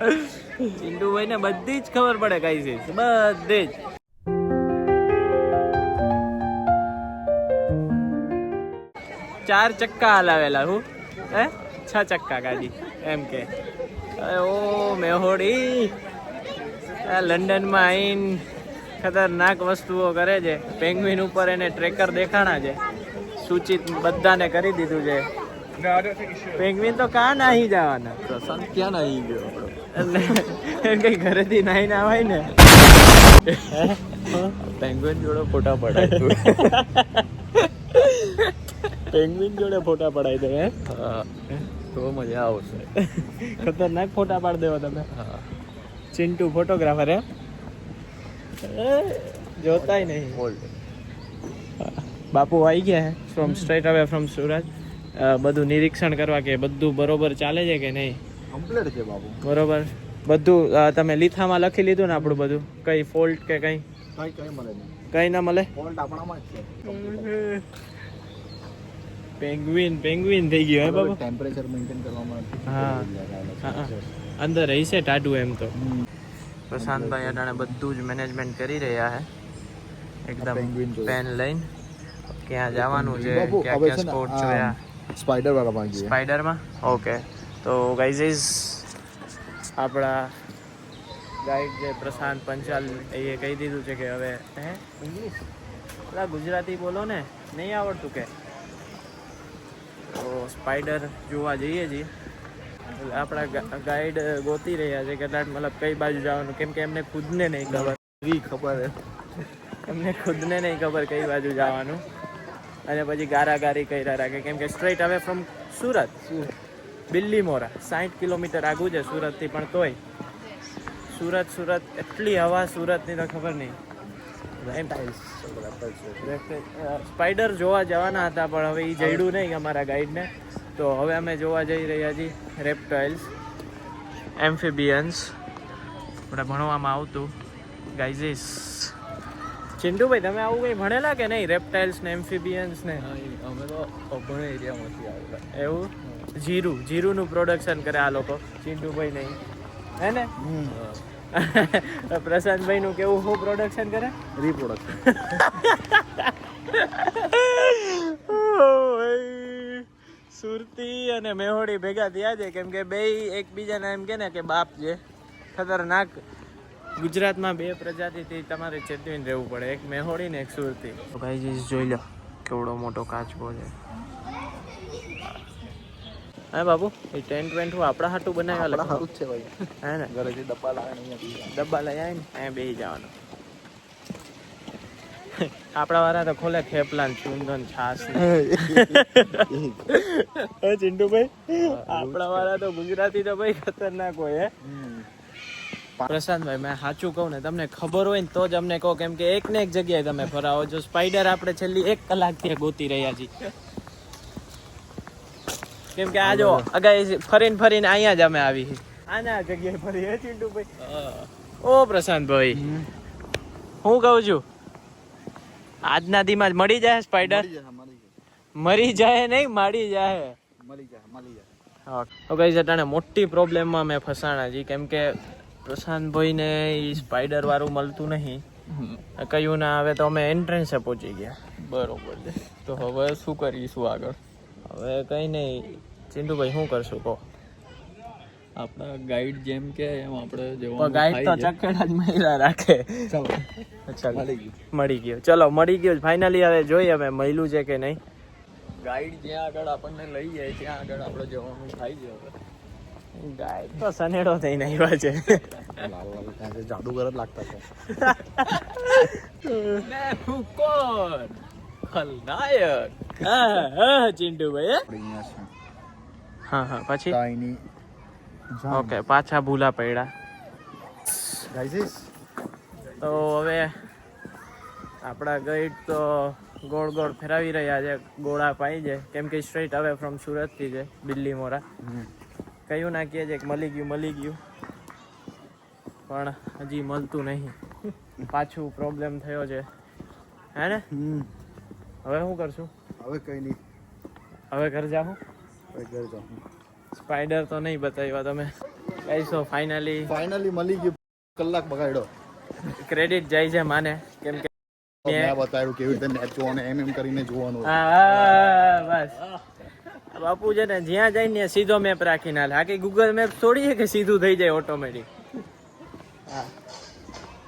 ચિંટુભાઈ ને બધી જ ખબર પડે કઈ છે. બધી જ. ચાર ચક્કા હલાવેલા હું. હે? છ ચક્કા ગાડી એમ કે. ઓ મેહોડી. આ લંડનમાં આઈન ખતરનાક વસ્તુઓ કરે છે. પેંગ્વિન ઉપર એને ટ્રેકર દેખાણા છે. સૂચિત બધાને કરી દીધું છે. પેંગ્વિન તો કાં નાહી જવાના? પ્રશાંત ક્યાં નાહી ગયો? એટલે એમ કઈ ઘરેથી નાહી ના હોય ને. પેંગ્વિન જોડે ફોટા પડાય તું. પેંગ્વિન જોડે ફોટા પડાય દે હે? હા. તો મજા આવશે. ખતરનાક ફોટા પાડ દેવો તમે. હા. ચિંટુ ફોટોગ્રાફર હે? એ, જોતાય નહીં. બોલ્ડ બાપુ આવી ગયા from straight away from Surat બધું નિરીક્ષણ કરવા કે બધું બરોબર ચાલે છે કે નહીં? કમ્પ્લીટ છે બાબુ. બરોબર. બધું તમે લીથામાં લખી લીધું ને આપણું બધું? કઈ ફોલ્ટ કે કઈ? કઈ કઈ મળે કઈ ના મળે? ફોલ્ટ આપણામાં જ છે. પેંગ્વિન પેંગ્વિન થઈ ગયો હે બાબુ? ટેમ્પરેચર મેન્ટેન કરવામાં હા. અંદર રહી છે ટાટુ એમ તો. પ્રશાંતભાઈ અટાણે બધું જ મેનેજમેન્ટ કરી રહ્યા હે. એકદમ પેન લઈને. ક્યાં જવાનું છે ક્યાં ક્યાં છે સ્પોટ જોયા સ્પાઈડર વાળા માંગીએ સ્પાઈડરમાં ઓકે તો ગાઈઝ ઇઝ આપણા ગાઈડ જે પ્રશાંત પંચાલ એ કહી દીધું છે કે હવે હે? ઇંગ્લિશ પેલા ગુજરાતી બોલો ને નહીં આવડતું કે. તો સ્પાઈડર જોવા જઈએ છીએ. આપણા ગાઈડ ગોતી રહ્યા છે કદાચ મતલબ કઈ બાજુ જવાનું કેમ કે એમને ખુદને નહીં ખબર. એવી ખબર એમને ખુદને નહીં ખબર કઈ બાજુ જવાનું. અને પછી ગારાગારી કર્યા રાખે કેમ કે સ્ટ્રેટ હવે ફ્રોમ સુરત. બિલ્લી મોરા. સાઠ કિલોમીટર આગું છે સુરતથી પણ તોય. સુરત સુરત એટલી હવા સુરતની તો ખબર નહીં. સ્પાઈડર જોવા જવાના હતા પણ હવે એ જઈડું નહીં અમારા ગાઈડને. તો હવે અમે જોવા જઈ રહ્યા છીએ રેપ્ટાઇલ્સ એમ્ફિબિયન્સ આપણે ભણવામાં આવતું. ગાઈઝીસ ચિંટુભાઈ તમે આવું કંઈ ભણેલા કે નહીં? રેપ્ટાઇલ્સ ને એમ્ફિબિયન્સ ને? અમે તો ભણે એરિયામાંથી આવેલા. એવું? જીરું જીરુંનું પ્રોડક્શન કરે આ લોકો. ચિંટુભાઈ નહીં. હે ને? પ્રશાંતભાઈ નું કેવું શું પ્રોડક્શન કરે? રીપ્રોડક્શન સુરતી અને મેહોડી ભેગા થયા છે. કેમ કે બે એકબીજાને એમ કે ને કે બાપ છે. ખતરનાક. ગુજરાતમાં બે પ્રજાતિથી તમારે ચેતવીને રહેવું પડે. એક મેહોડી ને એક સુરતી. ભાઈ જોઈ લો કેવડો મોટો કાચબો છે. હા બાબુ એ ટેન્ટ વેન્ટ હું આપણા હાટું બનાવ્યા લખો. સારું જ છે ભાઈ. હે ને? ઘરેથી ડબ્બા લાવે ડબ્બા લઈ આવીને અહીંયા બેસી જવાનો. આપણા વાળા તો ખોલે ખેપલા ને ચૂંદન છાસ ને. ચિંટુભાઈ આપણા વાળા તો ગુજરાતી તો ભાઈ ખતરનાક હોય હે. પ્રશાંતભાઈ મેં સાચું કહું ને તમને ખબર હોય ને તો જ અમને કહો કેમ કે એક ને એક જગ્યાએ તમે ફરાવો. જો સ્પાઈડર આપણે છેલ્લી એક કલાકથી ગોતી રહ્યા છીએ. કેમ કે આ જો અગાઈ ફરીને ફરીને અહીંયા જ અમે આવી આના જગ્યાએ ફરી હે ચિંટુભાઈ? ઓ પ્રશાંતભાઈ હું કહું છું આજના દીમાં જ મળી જાય સ્પાઈડર? મરી જાય નહીં મળી જાય. મળી જાય મળી જાય. તો કઈ જટાણે મોટી પ્રોબ્લેમમાં મેં ફસાણા જી કેમ કે પ્રશાંતભાઈને એ સ્પાઈડર વાળું મળતું નહીં. કહ્યું ના આવે તો અમે એન્ટ્રન્સે પહોંચી ગયા. બરોબર છે. તો હવે શું કરીશું આગળ? હવે કઈ નહીં. ચિંટુભાઈ શું કરશું? કહો. આપણા ગાઈડ જેમ કે એમ આપણે જવાનું ગાઈડ તો ચકેડા જ મહિલા રાખે. ચાલો. અચ્છા મળી ગયું. મળી ગયો. ચલો મળી ગયો ફાઇનલી હવે જોઈએ અમે મળ્યું છે કે નહીં. ગાઈડ જ્યાં આગળ આપણને લઈ જાય ત્યાં આગળ આપણે જવાનું થાય છે ગાઈડ તો સનેડો થઈને આવ્યા છે. લાલ લાલ ત્યાં જાદુગર જ લાગતા છે ખલનાયક હા હા ચિંટુભાઈ હે? હા પછી? ટાઈની ઓકે પાછા ભૂલા પડ્યા. ગાઈઝીસ તો હવે આપણા ગાઈડ તો ગોળ ગોળ ફેરાવી રહ્યા છે ગોળા પાઈ છે. કેમ કે સ્ટ્રેટ હવે ફ્રોમ સુરતથી છે દિલ્હી મોરા. કયું ના કહે છે કે મળી ગયું મળી ગયું. પણ હજી મળતું નહીં. પાછું પ્રોબ્લેમ થયો છે. હે ને? હવે શું કરશું? હવે કઈ નહીં. હવે ઘર જાઉં? હવે તો સ્પાઈડર તો નહીં બતાવ્યા તમે. ગાઈસ તો ફાઇનલી ફાઇનલી મળી ગયું. કલાક બગાડ્યો. ક્રેડિટ જાય છે માને. કેમ કે મેં બતાવ્યું કેવી રીતે મેચ જોવાનું એમ એમ કરીને જોવાનું. હા, બસ. બાપુ છે ને જ્યાં જાય ને સીધો મેપ રાખીને હાલે. આખી ગૂગલ મેપ છોડીએ કે સીધું થઈ જાય ઓટોમેટિક હા.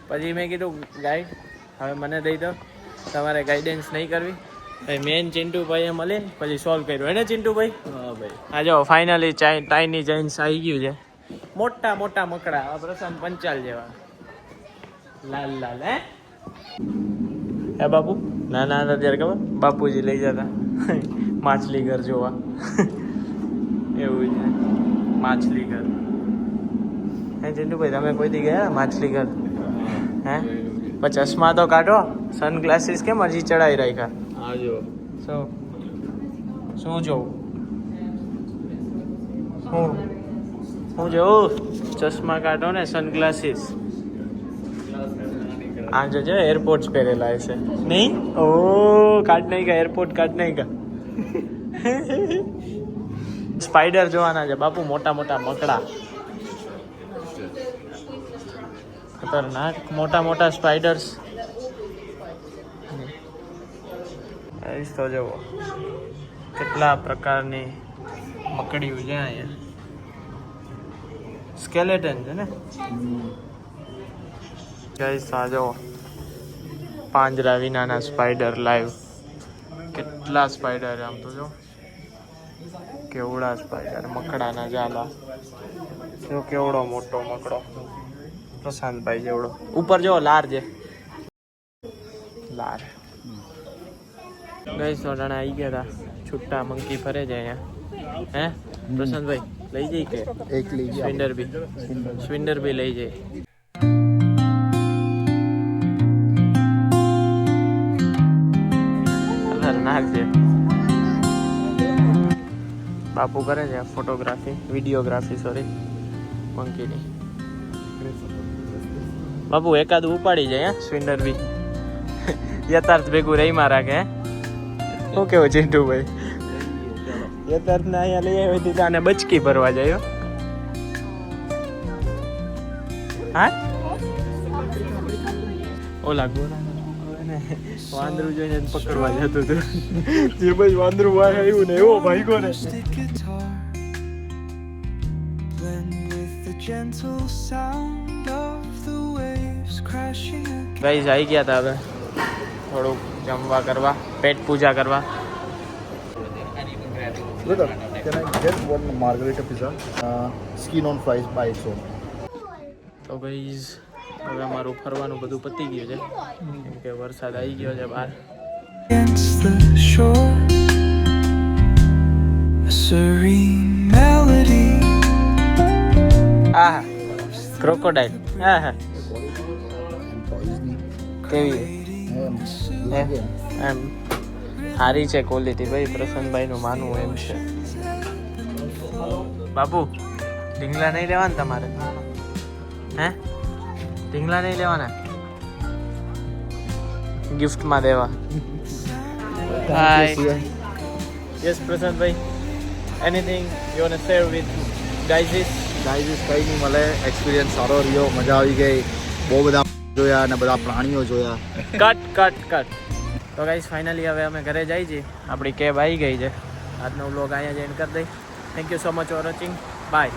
પછી મેં કીધું ગાઈડ હવે મને દઈ દો. તમારે ગાઈડન્સ નહીં કરવી. મેન ચિંટુભાઈએ મળે પછી સોલ્વ કર્યું. એને ચિંટુભાઈ? હા ભાઈ. આ જો ફાઇનલી ટાઈની ચાઇન્સ આવી ગયું છે. મોટા મોટા મકડા આ પ્રશાંત પંચાલ જેવા. લાલ લાલ હે? હે બાપુ? નાના હતા ત્યારે ખબર? બાપુજી લઈ જતા. માછલી ઘર જોવા. એવું છે. માછલી ઘર હે ચિંટુભાઈ તમે કોઈ દી ગયા માછલી ઘર હે? ચશ્મા તો કાઢો. સનગ્લાસીસ કેમ હજી ચડાવી રાખ્યા? જો. શું શું જોવું શું? શું જોઉં? ચશ્મા કાઢો ને સનગ્લાસીસ આ જો છે એરપોર્ટ્સ પહેરેલા હશે નહીં? ઓ, કાઢ નહીં કા એરપોર્ટ કાઢ નહીં કા સ્પાઈડર જોવાના છે, બાપુ, મોટા મોટા મકડા. ખતરનાક, મોટા મોટા સ્પાઈડર્સ આવીશ તો જુઓ. કેટલા પ્રકારની મકડીઓ છે અહીંયા. સ્કેલેટન છે ને? ગાઈસ આ જુઓ. પાંજરા વિનાના સ્પાઈડર લાઈવ કેટલા સ્પાઈડર આમ તો જો કેવડા સ્પાઈડર મકડાના જાલા જો કેવડો મોટો મકડો. પ્રશાંતભાઈ જેવડો. ઉપર જો લાર છે. લાર. ગઈ સોડાણા આવી ગયા હતા છુટ્ટા મંકી ફરે છે અહીંયા. હે? પ્રશાંતભાઈ લઈ જઈ કે? એક લઈ સ્વિન્ડર બી સ્વિન્ડર બી લઈ જઈ. ખતરનાક છે. બાપુ કરે છે ફોટોગ્રાફી વિડીયોગ્રાફી સોરી મંકીની. બાપુ એકાદ ઉપાડી જાય હે સ્વિન્ડર બી યથાર્થ ભેગું રહીમાં રાખે હે. શું કેવો ચિંટુભાઈ? યથાર્થ ને અહીંયા લઈ હતી તો આને બચકી ભરવા જાય ઓલા ગોરા વાંદરું પકડવા જતું હતું. વાંદરું બહાર આવ્યું ને એવો ભાઈ against ગાઈઝ, આવી ગયા હતા હવે. થોડુંક જમવા કરવા પેટ પૂજા કરવા Brother, can I get one margarita pizza? Uh, skin on fries by its own. તો ગાઈઝ હવે અમારું ફરવાનું બધું પતી ગયું છે કેમ કે વરસાદ આવી ગયો છે બહાર the shore. A serene melody આ ક્રોકોડાઇલ હા હા કેવી એમ. સારી છે ક્વોલિટી ભાઈ પ્રસન્નભાઈનું માનવું એમ છે. બાપુ ઢીંગલા નહીં લેવાના તમારે? હે? ઢીંગલા નહીં લેવાના? ગિફ્ટમાં દેવા. Hi yes Prashantbhai anything you want share with guys is guys is કઈ નહીં મળે એક્સપિરિયન્સ સારો રહ્યો મજા આવી ગઈ. બહુ બધા જોયા અને બધા પ્રાણીઓ જોયા. Cut cut cut. તો ગાઈસ ફાઇનલી હવે અમે ઘરે જઈ છીએ. આપણી કેબ આવી ગઈ છે. આજનો વ્લોગ અહીંયા જ એન્ડ કરી દઈ. Thank you so much for watching bye